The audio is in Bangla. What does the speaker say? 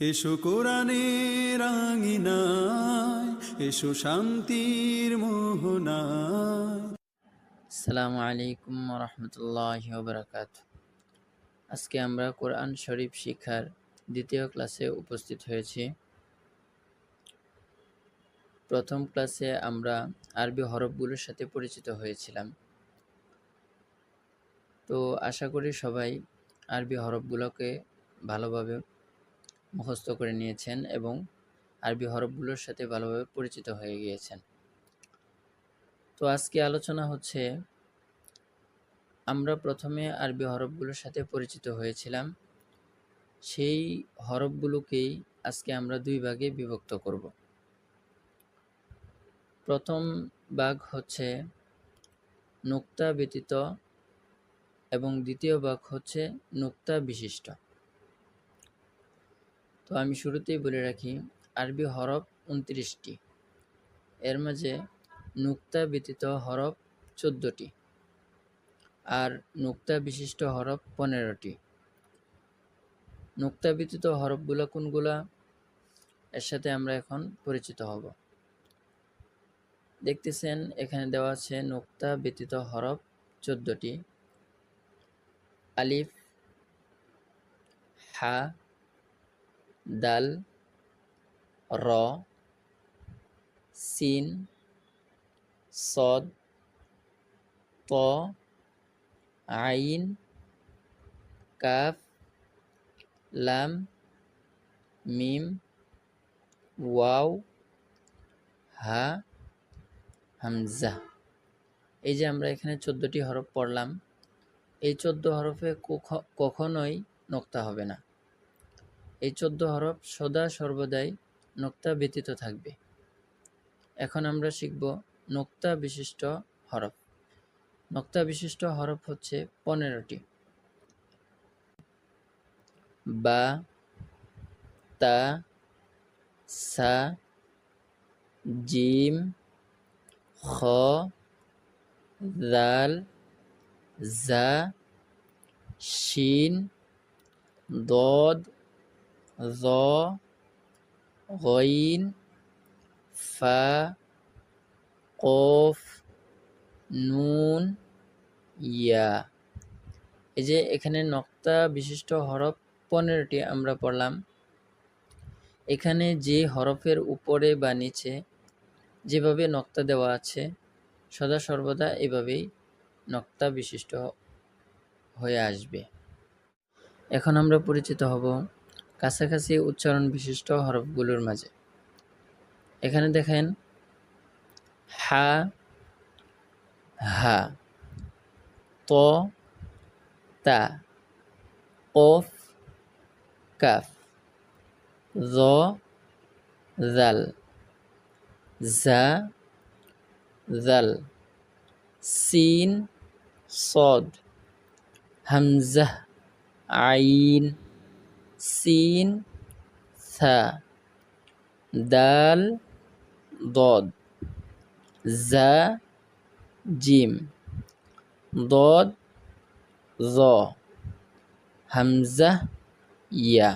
এসো কোরআনের আঙিনায় এসো শান্তির মোহনায়। আসসালামু আলাইকুম রহমতুল্লাহ বরকাত আজকে আমরা কোরআন শরীফ শিক্ষার দ্বিতীয় ক্লাসে উপস্থিত হয়েছি। প্রথম ক্লাসে আমরা আরবি হরফগুলোর সাথে পরিচিত হয়েছিলাম। তো আশা করি সবাই আরবি হরফগুলোকে ভালোভাবে মুখস্থ করে নিয়েছেন এবং আরবি হরফগুলোর সাথে ভালোভাবে পরিচিত হয়ে গিয়েছেন। তো আজকে আলোচনা হচ্ছে, আমরা প্রথমে আরবি হরফগুলোর সাথে পরিচিত হয়েছিলাম। সেই হরফগুলোকেই আজকে আমরা দুই ভাগে বিভক্ত করব। প্রথম ভাগ হচ্ছে নুক্তা ব্যতীত এবং দ্বিতীয় ভাগ হচ্ছে নুক্তা বিশিষ্ট। তো আমি শুরুতেই বলে রাখি, আরবি হরফ উনত্রিশটি। এর মাঝে নুক্তা ব্যতীত হরফ চোদ্দোটি আর নুক্তা বিশিষ্ট হরফ পনেরোটি। নুক্তা ব্যতীত হরফগুলো কোনগুলা? এর সাথে আমরা এখন পরিচিত হব। দেখতেছেন, এখানে দেওয়া আছে নুক্তা ব্যতীত হরফ চোদ্দোটি, আলিফ, হা দাল র সিন সদ ত আইন, কাফ, লাম, মিম, ওয়াও, হা, হামজা। এই যে আমরা এখানে চোদ্দোটি হরফ পড়লাম, এই চোদ্দ হরফে কখ- কখনোই নোক্তা হবে না। এই চোদ্দ হরফ সদা সর্বদাই নোক্তা ব্যতীত থাকবে। এখন আমরা শিখব নোক্তা বিশিষ্ট হরফ। নোক্তা বিশিষ্ট হরফ হচ্ছে পনেরোটি। বা, তা, সা, জিম, খ, দাল, জা, শিন, দদ জ গইন ফা, কফ, নুন, ইয়া। এই যে এখানে নক্তা বিশিষ্ট হরফ পনেরোটি আমরা পড়লাম। এখানে যে হরফের উপরে বা নিচে যেভাবে নক্তা দেওয়া আছে, সদা সর্বদা এভাবেই নক্তা বিশিষ্ট হয়ে আসবে। এখন আমরা পরিচিত হব কাছাকাছি উচ্চারণ বিশিষ্ট হরফগুলোর মাঝে। এখানে দেখেন, হা হা, ত, তা, কফ, কাফ, জ, জাল, জা, জাল, সিন, সদ, হামজাহ, আইন সিন সা দাল দদ জা জিম দদ জ হামজা ইয়া।